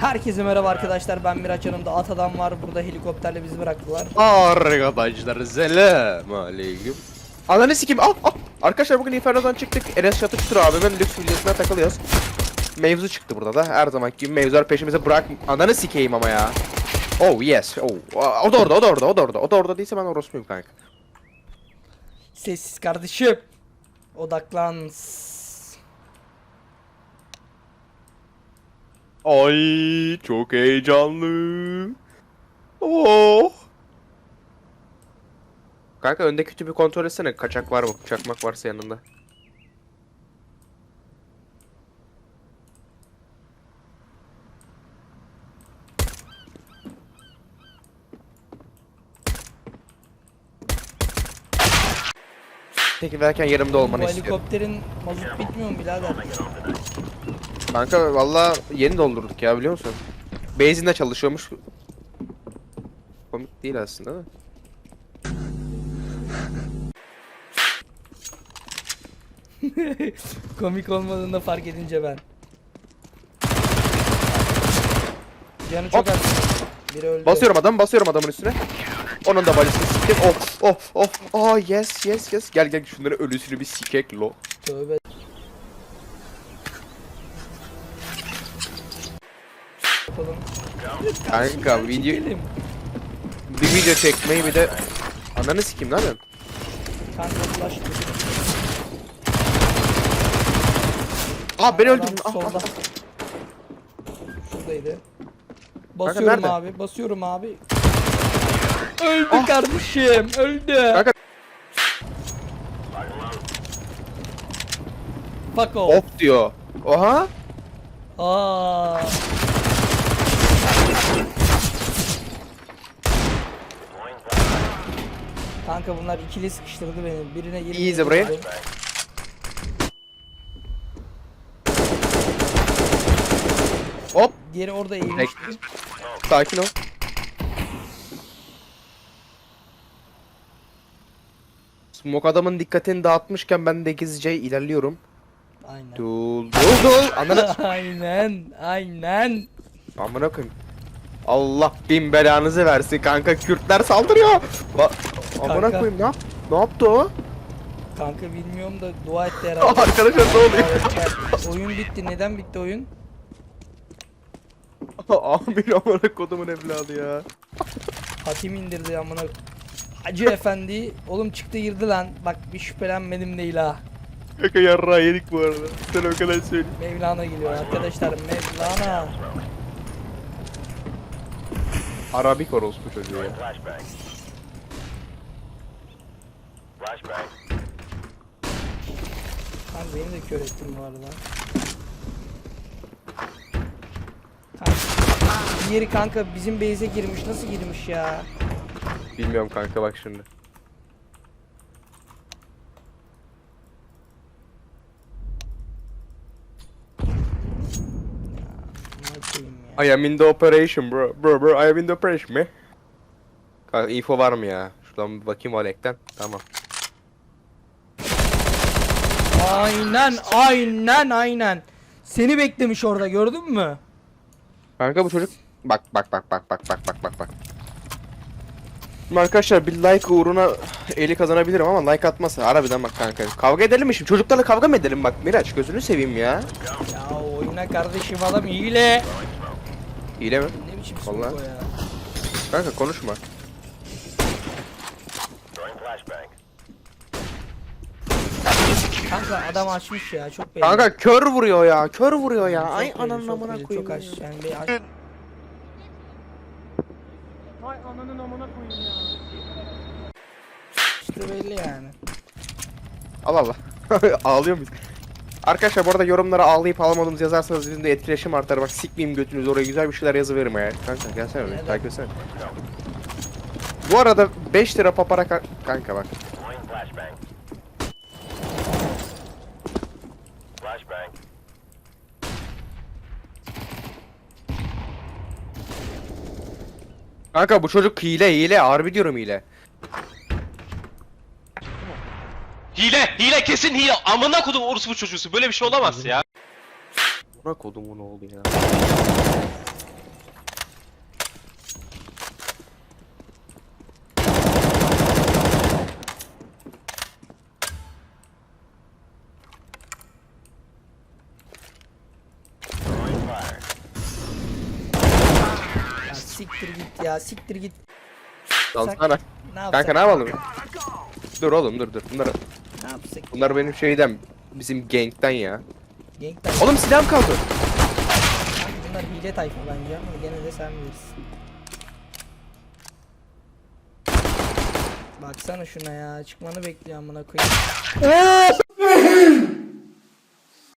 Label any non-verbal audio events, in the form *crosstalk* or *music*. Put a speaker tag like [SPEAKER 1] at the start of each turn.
[SPEAKER 1] Herkese merhaba arkadaşlar ben Miraç yanımda at adam var burada helikopterle bizi bıraktılar.
[SPEAKER 2] Arkadaşlar selam aleyküm. Ananı sikeyim al al. Arkadaşlar bugün Inferno'dan çıktık. Enes Çatıştır abimin lüks videosuna takılıyoruz. Mevzu çıktı burada da her zamanki gibi mevzular peşimize bırak. Ananı sikeyim ama ya. Oh yes. Oh. O da orada, o da orada, o da orada. O da orada değilse ben orospuyum kanka.
[SPEAKER 1] Sessiz kardeşim. Odaklan.
[SPEAKER 2] Ay çok heyecanlı. Oh. Kanka öndeki tüpü kontrol etsene. Kaçak var mı? Çakmak varsa yanında. Peki verken yanımda olmanı
[SPEAKER 1] Bu
[SPEAKER 2] istiyorum.
[SPEAKER 1] helikopterin mazot bitmiyor mu birader?
[SPEAKER 2] Kanka valla yeni doldurduk ya biliyor musun? Benzinle çalışıyormuş. Komik değil aslında da. *laughs*
[SPEAKER 1] Komik olmadığını fark edince ben. Canı çok
[SPEAKER 2] Hop.
[SPEAKER 1] az. Biri öldü.
[SPEAKER 2] Basıyorum adam, basıyorum adamın üstüne. Onun da balisini siktim. Of, of, of. Aa yes, yes, yes. Gel gel şunları ölüsünü bir sikek lo.
[SPEAKER 1] Tövbe. Yapalım.
[SPEAKER 2] Kanka video,
[SPEAKER 1] Çekelim.
[SPEAKER 2] bir video çekmeyi bir de... Ananı sikeyim lan ben.
[SPEAKER 1] Kanka dur.
[SPEAKER 2] Aa
[SPEAKER 1] Adam
[SPEAKER 2] öldürdün. Ah,
[SPEAKER 1] solda.
[SPEAKER 2] ah,
[SPEAKER 1] Şuradaydı. Basıyorum
[SPEAKER 2] nerede?
[SPEAKER 1] abi, basıyorum abi. Öldü kardeşim, öldü.
[SPEAKER 2] Kanka-
[SPEAKER 1] Fuck off.
[SPEAKER 2] Of diyor. Oha.
[SPEAKER 1] Aa. Kanka bunlar ikili sıkıştırdı beni. Birine 20
[SPEAKER 2] Easy buraya. Hop.
[SPEAKER 1] Diğeri orada eğilmişti.
[SPEAKER 2] Sakin ol. Smoke adamın dikkatini dağıtmışken ben de gizlice ilerliyorum.
[SPEAKER 1] Aynen.
[SPEAKER 2] Dul dul dul. Ananı *laughs*
[SPEAKER 1] aynen, aynen.
[SPEAKER 2] Amına koyayım. Allah bin belanızı versin kanka Kürtler saldırıyor. Ba Amına
[SPEAKER 1] Kanka.
[SPEAKER 2] koyayım ne yap? Ne yaptı o?
[SPEAKER 1] Kanka bilmiyorum da dua etti herhalde. *laughs*
[SPEAKER 2] Arkadaşlar ne oluyor?
[SPEAKER 1] Oyun bitti. Neden bitti oyun? *laughs*
[SPEAKER 2] Amin amına kodumun evladı ya.
[SPEAKER 1] Hatim indirdi amına. Hacı efendi oğlum çıktı girdi lan. Bak bir şüphelenmedim değil ha.
[SPEAKER 2] Kanka yarrağı yedik bu arada. Sen o kadar söyleyeyim.
[SPEAKER 1] Mevlana geliyor arkadaşlar Mevlana.
[SPEAKER 2] Arabik orospu çocuğu ya.
[SPEAKER 3] Flashbang. Flashbang.
[SPEAKER 1] Kanka beni de kör ettin bu arada. Kanka. Diğeri kanka bizim base'e girmiş. Nasıl girmiş ya?
[SPEAKER 2] Bilmiyorum kanka bak şimdi.
[SPEAKER 1] Ne koyayım ya.
[SPEAKER 2] I am in the operation bro. Bro bro I am in the operation me. Kanka info var mı ya? Şuradan bir bakayım Alek'ten. Tamam.
[SPEAKER 1] Aynen aynen aynen. Seni beklemiş orada gördün mü?
[SPEAKER 2] Kanka bu çocuk bak bak bak bak bak bak bak bak bak. Şimdi Arkadaşlar bir like uğruna eli kazanabilirim ama like atmasa harbiden bak kanka. Kavga edelim mi şimdi? Çocuklarla kavga mı edelim bak Miraç gözünü seveyim ya.
[SPEAKER 1] Ya oyuna kardeşim adam hile.
[SPEAKER 2] Mi?
[SPEAKER 1] Ne biçim
[SPEAKER 2] Vallahi.
[SPEAKER 1] o ya?
[SPEAKER 2] Kanka konuşma.
[SPEAKER 1] Kanka adam açmış ya çok belli.
[SPEAKER 2] Kanka kör vuruyor ya. Kör vuruyor ya.
[SPEAKER 1] Çok
[SPEAKER 2] Ay
[SPEAKER 1] belli,
[SPEAKER 2] ananın
[SPEAKER 1] çok
[SPEAKER 2] amına
[SPEAKER 1] belli,
[SPEAKER 2] koyayım.
[SPEAKER 1] Çok aç
[SPEAKER 2] ya.
[SPEAKER 1] yani bir aç.
[SPEAKER 4] Hay ananın amına koyayım ya.
[SPEAKER 1] İşte belli yani.
[SPEAKER 2] Allah Allah. *laughs* Ağlıyor muyuz? Arkadaşlar bu arada yorumlara ağlayıp ağlamadığımızı yazarsanız bizim de etkileşim artar. Bak sikmeyeyim götünüzü oraya güzel bir şeyler yazıverim ya. Kanka gelsene oraya takip etsene. Bu arada 5 lira papara ka- kanka bak. Kanka bu çocuk hile hile harbi diyorum hile.
[SPEAKER 5] Hile, hile kesin hile. Amına kodum orospu çocuğusu. Böyle bir şey olamaz ya.
[SPEAKER 2] Bırak odumu ne oldu ya?
[SPEAKER 1] Siktir git ya siktir git.
[SPEAKER 2] Dansana.
[SPEAKER 1] Ne?
[SPEAKER 2] Kanka ne yapalım? Dur oğlum dur dur.
[SPEAKER 1] Bunları
[SPEAKER 2] Bunlar benim şeyden bizim gang'den ya.
[SPEAKER 1] Gankler.
[SPEAKER 2] Oğlum silahım kaldı.
[SPEAKER 1] Kanka bunlar hile tayfa bence ama gene de sen bilirsin. Baksana şuna ya çıkmanı bekliyor amına koyayım.